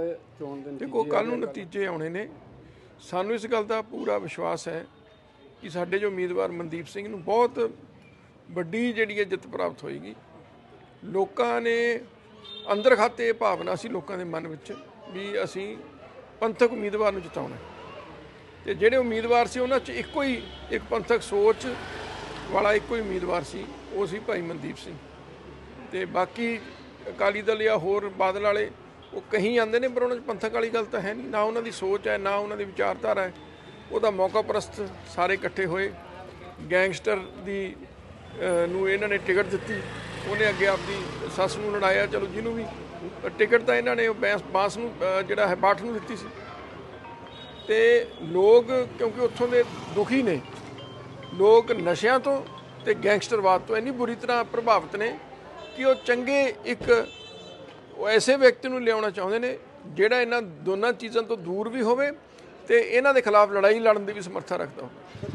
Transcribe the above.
ਦੇ ਚੋਣ ਦੇ ਦੇਖੋ ਕੱਲ ਨੂੰ ਨਤੀਜੇ ਆਉਣੇ ਨੇ। ਸਾਨੂੰ ਇਸ ਗੱਲ ਦਾ ਪੂਰਾ ਵਿਸ਼ਵਾਸ ਹੈ ਕਿ ਸਾਡੇ ਜੋ ਉਮੀਦਵਾਰ ਮਨਦੀਪ ਸਿੰਘ ਨੂੰ ਬਹੁਤ ਵੱਡੀ ਜਿਹੜੀ ਹੈ ਜਿੱਤ ਪ੍ਰਾਪਤ ਹੋਏਗੀ। ਲੋਕਾਂ ਨੇ ਅੰਦਰ ਖਾਤੇ ਇਹ ਭਾਵਨਾ ਸੀ ਲੋਕਾਂ ਦੇ ਮਨ ਵਿੱਚ ਵੀ ਅਸੀਂ ਪੰਥਕ ਉਮੀਦਵਾਰ ਨੂੰ ਜਿਤਾਉਣਾ। ਤੇ ਜਿਹੜੇ ਉਮੀਦਵਾਰ ਸੀ ਉਹਨਾਂ 'ਚ ਇੱਕੋ ਹੀ ਇੱਕ ਪੰਥਕ ਸੋਚ ਵਾਲਾ ਇੱਕੋ ਹੀ ਉਮੀਦਵਾਰ ਸੀ ਉਹ ਸੀ ਭਾਈ ਮਨਦੀਪ ਸਿੰਘ। ਤੇ ਬਾਕੀ ਅਕਾਲੀ ਦਲ ਜਾਂ ਹੋਰ ਬਾਦਲ ਵਾਲੇ ਉਹ ਕਹੀਂ ਆਉਂਦੇ ਨੇ, ਪਰ ਉਹਨਾਂ 'ਚ ਪੰਥਕ ਵਾਲੀ ਗੱਲ ਤਾਂ ਹੈ ਨਹੀਂ। ਨਾ ਉਹਨਾਂ ਦੀ ਸੋਚ ਹੈ, ਨਾ ਉਹਨਾਂ ਦੀ ਵਿਚਾਰਧਾਰਾ ਹੈ। ਉਹਦਾ ਮੌਕਾ ਪ੍ਰਸਤ ਸਾਰੇ ਇਕੱਠੇ ਹੋਏ। ਗੈਂਗਸਟਰ ਦੀ ਨੂੰ ਇਹਨਾਂ ਨੇ ਟਿਕਟ ਦਿੱਤੀ। ਉਹਨੇ ਅੱਗੇ ਆਪਦੀ ਸੱਸ ਨੂੰ ਲੜਾਇਆ। ਚਲੋ ਜਿਹਨੂੰ ਵੀ, ਟਿਕਟ ਤਾਂ ਇਹਨਾਂ ਨੇ ਉਹ ਬੈਂਸ, ਬਾਂਸ ਨੂੰ ਜਿਹੜਾ ਹੈ, ਬਾਠ ਨੂੰ ਦਿੱਤੀ ਸੀ। ਤੇ ਲੋਕ, ਕਿਉਂਕਿ ਉੱਥੋਂ ਦੇ ਦੁਖੀ ਨੇ, ਲੋਕ ਨਸ਼ਿਆਂ ਤੋਂ ਤੇ ਗੈਂਗਸਟਰਵਾਦ ਤੋਂ ਇੰਨੀ ਬੁਰੀ ਤਰ੍ਹਾਂ ਪ੍ਰਭਾਵਿਤ ਨੇ ਕਿ ਉਹ ਚੰਗੇ ਇੱਕ ਉਹ ਐਸੇ ਵਿਅਕਤੀ ਨੂੰ ਲਿਆਉਣਾ ਚਾਹੁੰਦੇ ਨੇ ਜਿਹੜਾ ਇਹਨਾਂ ਦੋਨਾਂ ਚੀਜ਼ਾਂ ਤੋਂ ਦੂਰ ਵੀ ਹੋਵੇ ਤੇ ਇਹਨਾਂ ਦੇ ਖਿਲਾਫ ਲੜਾਈ ਲੜਨ ਦੀ ਵੀ ਸਮਰੱਥਾ ਰੱਖਦਾ ਹੋਵੇ।